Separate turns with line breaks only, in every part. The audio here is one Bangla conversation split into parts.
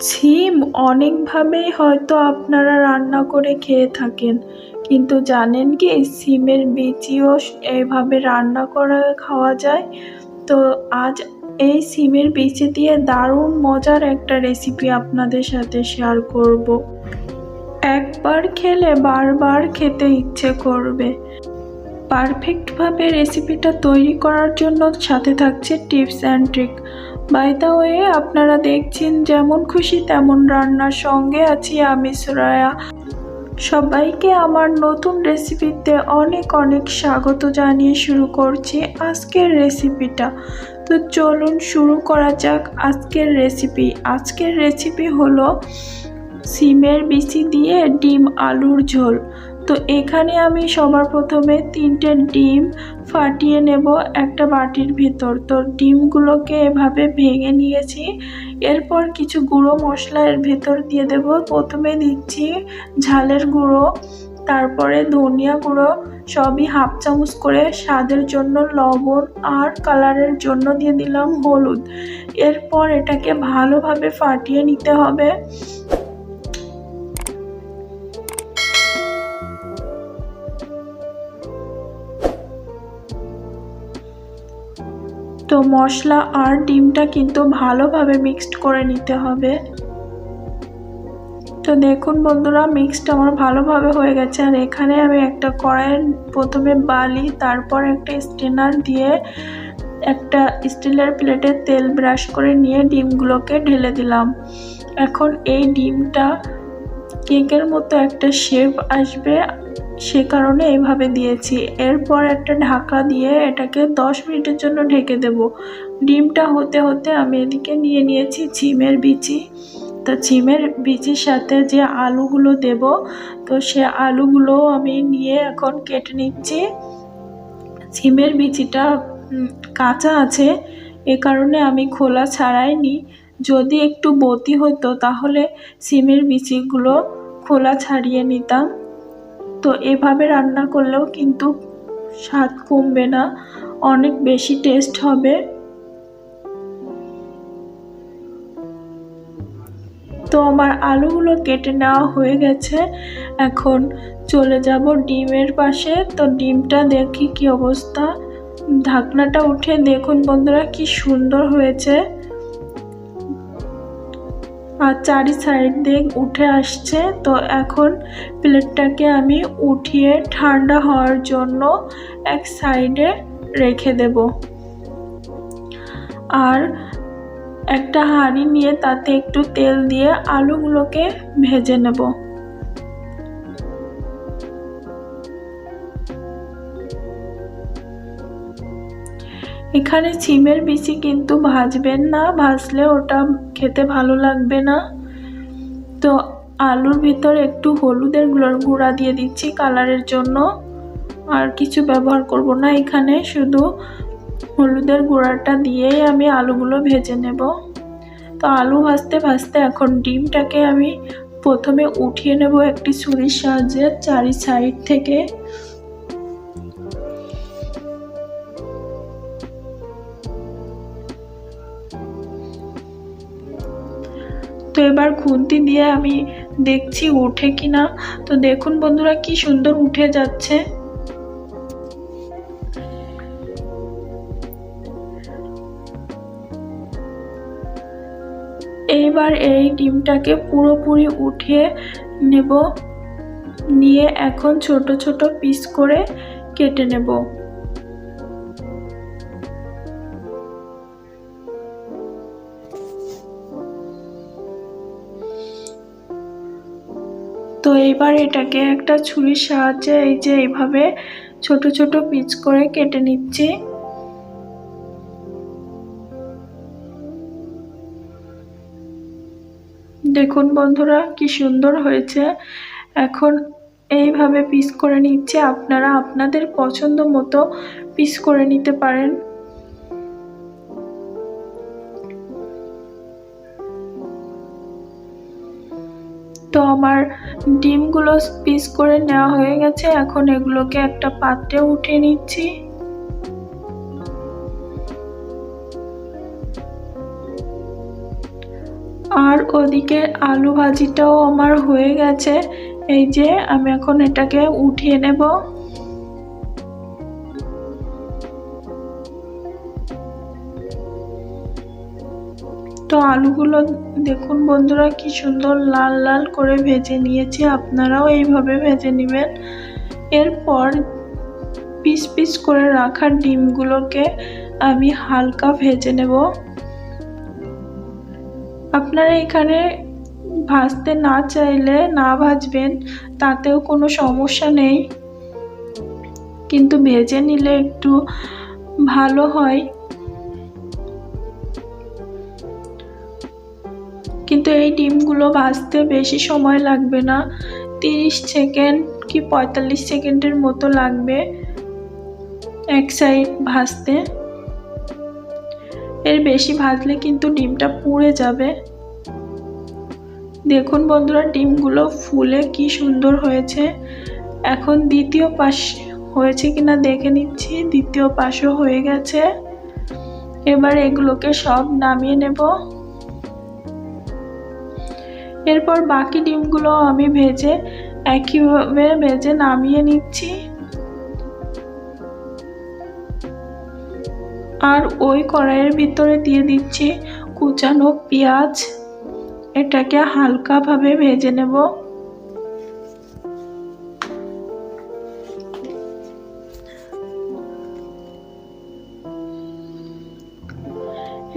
ছিম অনেকভাবেই হয়তো আপনারা রান্না করে খেয়ে থাকেন, কিন্তু জানেন কি সিমের বিচিও এভাবে রান্না করে খাওয়া যায়? তো আজ এই সিমের বিচি দিয়ে দারুণ মজার একটা রেসিপি আপনাদের সাথে শেয়ার করব। একবার খেলে বারবার খেতে ইচ্ছে করবে। পারফেক্টভাবে রেসিপিটা তৈরি করার জন্য সাথে থাকছে tips and trick by the way আপনারা দেখছেন যেমন খুশি তেমন রান্নার সঙ্গে আছি আমি সুরায়া। সবাইকে আমার নতুন রেসিপিতে অনেক অনেক স্বাগত জানিয়ে শুরু করছি আজকের রেসিপিটা। তো চলুন শুরু করা যাক আজকের রেসিপি। আজকের রেসিপি হলো সিমের বিচি দিয়ে ডিম আলুর ঝোল। তো এখানে আমি সবার প্রথমে তিনটে ডিম ফাটিয়ে নেব একটা বাটির ভিতর। তো ডিমগুলোকে এভাবে ভেঙে নিয়েছি। এরপর কিছু গুঁড়ো মশলা এর ভেতর দিয়ে দেব। প্রথমে দিচ্ছি ঝালের গুঁড়ো, তারপরে ধনিয়া গুঁড়ো, সবই হাফ চামচ করে স্বাদের জন্য লবণ আর কালারের জন্য দিয়ে দিলাম হলুদ। এরপর এটাকে ভালোভাবে ফাটিয়ে নিতে হবে। তো মশলা আর ডিমটা কিন্তু ভালোভাবে মিক্সড করে নিতে হবে। তো দেখুন বন্ধুরা মিক্সড আমার ভালোভাবে হয়ে গেছে। আর এখানে আমি একটা কড়াইয়ের প্রথমে বালি, তারপর একটা স্টেনার দিয়ে একটা স্টিলের প্লেটে তেল ব্রাশ করে নিয়ে ডিমগুলোকে ঢেলে দিলাম। এখন এই ডিমটা কেকের মতো একটা শেপ আসবে। সে কারণে এইভাবে দিয়েছি। এরপর একটা ঢাকা দিয়ে এটাকে দশ মিনিটের জন্য ঢেকে দেব। ডিমটা হতে হতে আমি এদিকে নিয়ে নিয়েছি ছিমের বিচি। তো ছিমের বিচির সাথে যে আলুগুলো দেব, তো সে আলুগুলো আমি নিয়ে এখন কেটে নিচ্ছি। ছিমের বিচিটা কাঁচা আছে, এ কারণে আমি খোলা ছাড়াইনি। যদি একটু বতি হতো তাহলে সিমের বিচিগুলো খোলা ছাড়িয়ে নিতাম। তো এভাবে রান্না করলেও কিন্তু স্বাদ কমবে না, অনেক বেশি টেস্ট হবে। তো আমার আলুগুলো কেটে নেওয়া হয়ে গেছে, এখন চলে যাব ডিমের পাশে। তো ডিমটা দেখি কি অবস্থা। ঢাকনাটা উঠে দেখুন বন্ধুরা, কি সুন্দর হয়েছে। আর চারি সাইড দিয়ে উঠে আসছে। তো এখন প্লেটটাকে আমি উঠিয়ে ঠান্ডা হওয়ার জন্য এক সাইডে রেখে দেব। আর একটা হাঁড়ি নিয়ে তাতে একটু তেল দিয়ে আলুগুলোকে ভেজে নেব। এখানে সিমের বিচি কিন্তু ভাজবেন না, ভাজলে ওটা খেতে ভালো লাগবে না। তো আলুর ভিতর একটু হলুদের গুঁড়া দিয়ে দিচ্ছি কালারের জন্য। আর কিছু ব্যবহার করব না এখানে, শুধু হলুদের গুঁড়াটা দিয়েই আমি আলুগুলো ভেজে নেব। তো আলু ভাজতে ভাজতে এখন ডিমটাকে আমি প্রথমে উঠিয়ে নেব একটি ছুরির সাহায্যে চারি সাইড থেকে। তো এবার খুন্তি দিয়ে আমি দেখছি উঠে কি না। তো দেখুন বন্ধুরা কি সুন্দর উঠে যাচ্ছে। এইবার এই ডিমটাকে পুরোপুরি উঠিয়ে নেব। নিয়ে এখন ছোট ছোট পিস করে কেটে নেব। তো এইবার এটাকে একটা ছুরির সাহায্যে এই যে এইভাবে ছোট ছোট পিচ করে কেটে নিচ্ছি। দেখুন বন্ধুরা, কি সুন্দর হয়েছে। এখন এইভাবে পিস করে নিচ্ছে। আপনারা আপনাদের পছন্দ মতো পিস করে নিতে পারেন। তো আমার ডিমগুলো পিস করে নেওয়া হয়ে গেছে, এখন এগুলোকে একটা পাত্রে উঠে নিচ্ছি। আর ওদিকে আলু ভাজিটাও আমার হয়ে গেছে, এই যে আমি এখন এটাকে উঠিয়ে নেব। তো আলুগুলো দেখুন বন্ধুরা, কি সুন্দর লাল লাল করে ভেজে নিয়েছি। আপনারাও এইভাবে ভেজে নেবেন। এরপর পিস পিস করে রাখা ডিমগুলোকে আমি হালকা ভেজে নেব। আপনারা এখানে ভাজতে না চাইলে না ভাজবেন, তাতেও কোনো সমস্যা নেই। কিন্তু ভেজে নিলে একটু ভালো হয়। কিন্তু এই ডিমগুলো ভাজতে বেশি সময় লাগবে না। তিরিশ সেকেন্ড কি পঁয়তাল্লিশ সেকেন্ডের মতো লাগবে এক সাইড ভাজতে। এর বেশি ভাজলে কিন্তু ডিমটা পুড়ে যাবে। দেখুন বন্ধুরা, ডিমগুলো ফুলে কি সুন্দর হয়েছে। এখন দ্বিতীয় পাশ হয়েছে কিনা দেখে নিচ্ছি, দ্বিতীয় পাশও হয়ে গেছে। এবার এগুলোকে সব নামিয়ে নেব। এরপর বাকি ডিমগুলো আমি ভেজে একইভাবে ভেজে নামিয়ে নিচ্ছি। আর ওই কড়াইয়ের ভিতরে দিয়ে দিচ্ছি কুচানো পেঁয়াজ। এটাকে হালকাভাবে ভেজে নেব।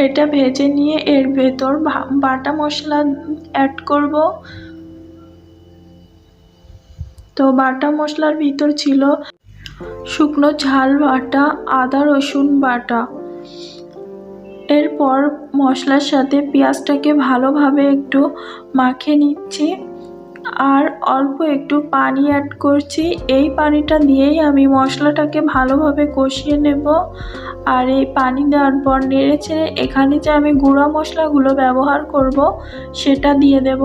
এটা ভেজে নিয়ে এর ভেতর বাটা মশলা অ্যাড করব। তো বাটা মশলার ভিতর ছিল শুকনো ঝাল বাটা, আদা রসুন বাটা। এরপর মশলার সাথে পেঁয়াজটাকে ভালোভাবে একটু মাখে নিচ্ছি। আর অল্প একটু পানি অ্যাড করছি। এই পানিটা দিয়েই আমি মশলাটাকে ভালোভাবে কষিয়ে নেব। আর এই পানি দেওয়ার পর নেড়ে ছেড়ে এখানে যে আমি গুঁড়া মশলাগুলো ব্যবহার করব, সেটা দিয়ে দেব।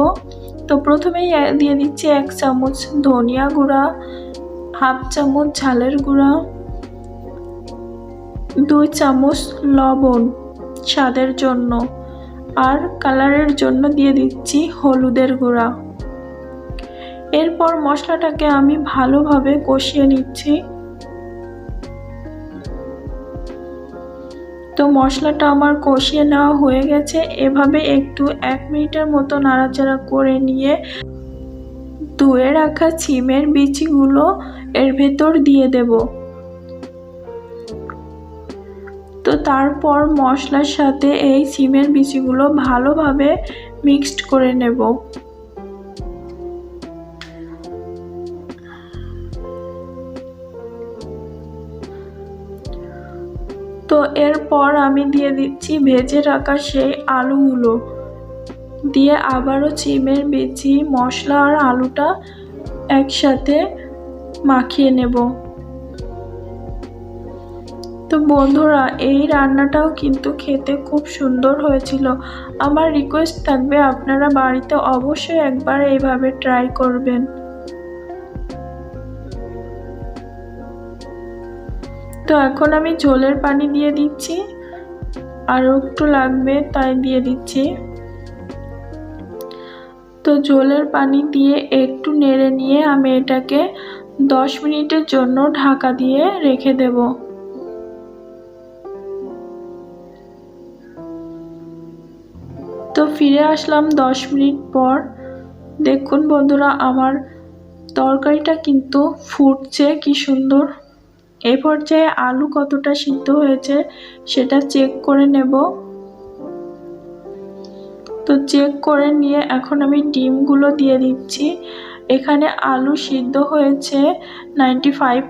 তো প্রথমেই দিয়ে দিচ্ছি এক চামচ ধনিয়া গুঁড়া, হাফ চামচ ঝালের গুঁড়া, দুই চামচ লবণ স্বাদের জন্য। আর কালারের জন্য দিয়ে দিচ্ছি হলুদের গুঁড়া। এরপর মশলাটাকে আমি ভালোভাবে কষিয়ে নিচ্ছি। তো মশলাটা আমার কষিয়ে নেওয়া হয়ে গেছে। এভাবে একটু এক মিনিটের মতো নাড়াচাড়া করে নিয়ে ধুয়ে রাখা ছিমের বিচিগুলো এর ভেতর দিয়ে দেব। তো তারপর মশলার সাথে এই সিমের বিচিগুলো ভালোভাবে মিক্সড করে নেব। এরপর আমি দিয়ে দিচ্ছি ভেজে রাখা সেই আলুগুলো। দিয়ে আবারও চিমের বিচি মশলা আর আলুটা একসাথে মাখিয়ে নেব। তো বন্ধুরা, এই রান্নাটাও কিন্তু খেতে খুব সুন্দর হয়েছিল। আমার রিকোয়েস্ট থাকবে আপনারা বাড়িতে অবশ্যই একবার এইভাবে ট্রাই করবেন। তো এখন আমি ঝোলের পানি দিয়ে দিচ্ছি। আরও একটু লাগবে তাই দিয়ে দিচ্ছি। তো ঝোলের পানি দিয়ে একটু নেড়ে নিয়ে আমি এটাকে দশ মিনিটের জন্য ঢাকা দিয়ে রেখে দেব। তো ফিরে আসলাম দশ মিনিট পর। দেখুন বন্ধুরা, আমার তরকারিটা কিন্তু ফুটছে, কি সুন্দর। এই পর্যায়ে আলু কতটা সিদ্ধ হয়েছে সেটা চেক করে নেব। তো চেক করে নিয়ে এখন আমি ডিমগুলো দিয়ে দিচ্ছি। এখানে আলু সিদ্ধ হয়েছে নাইনটি ফাইভ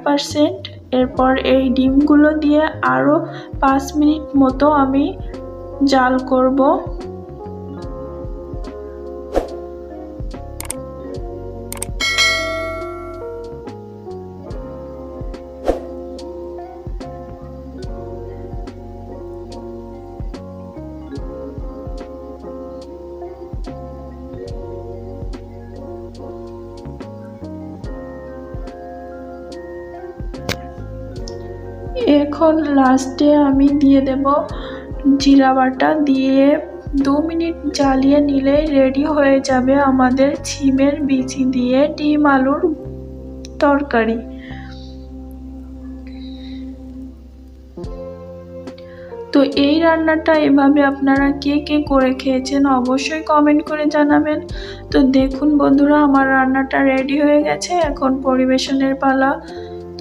এরপর এই ডিমগুলো দিয়ে আরও পাঁচ মিনিট মতো আমি জাল করব। এখন লাস্টে আমি দিয়ে দেব জিরা বাটা দিয়ে দু মিনিট জ্বালিয়ে নিলেই রেডি হয়ে যাবে আমাদের ছিমের বিচি দিয়ে ডিম আলুর তরকারি। তো এই রান্নাটা এভাবে আপনারা কে কে করে খেয়েছেন অবশ্যই কমেন্ট করে জানাবেন। তো দেখুন বন্ধুরা, আমার রান্নাটা রেডি হয়ে গেছে। এখন পরিবেশনের পালা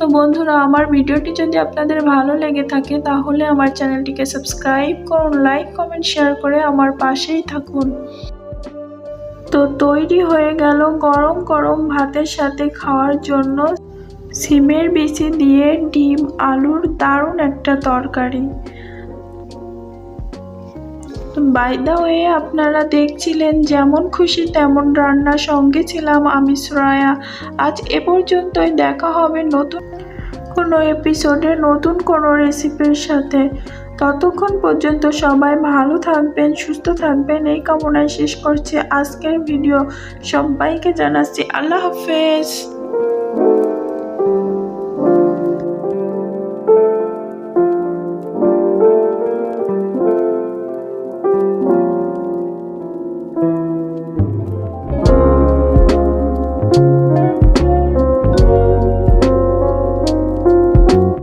তো বন্ধুরা, আমার ভিডিওটি যদি আপনাদের ভালো লেগে থাকে, তাহলে আমার চ্যানেলটিকে সাবস্ক্রাইব করুন, লাইক, কমেন্ট, শেয়ার করে আমার পাশেই থাকুন। তো তৈরি হয়ে গেল গরম গরম ভাতের সাথে খাওয়ার জন্য সিমের বিচি দিয়ে ডিম আলুর দারুণ একটা তরকারি। বাই দ্য ওয়ে আপনারা দেখছিলেন যেমন খুশি তেমন রান্নার সঙ্গে ছিলাম আমি, শ্রয়া। আজ এ পর্যন্তই দেখা হবে নতুন কোনো এপিসোডে নতুন কোনো রেসিপির সাথে। ততক্ষণ পর্যন্ত সবাই ভালো থাকবেন, সুস্থ থাকবেন। এই কামনায় শেষ করছি আজকের ভিডিও সবাইকে জানাচ্ছি আল্লাহ হাফেজ।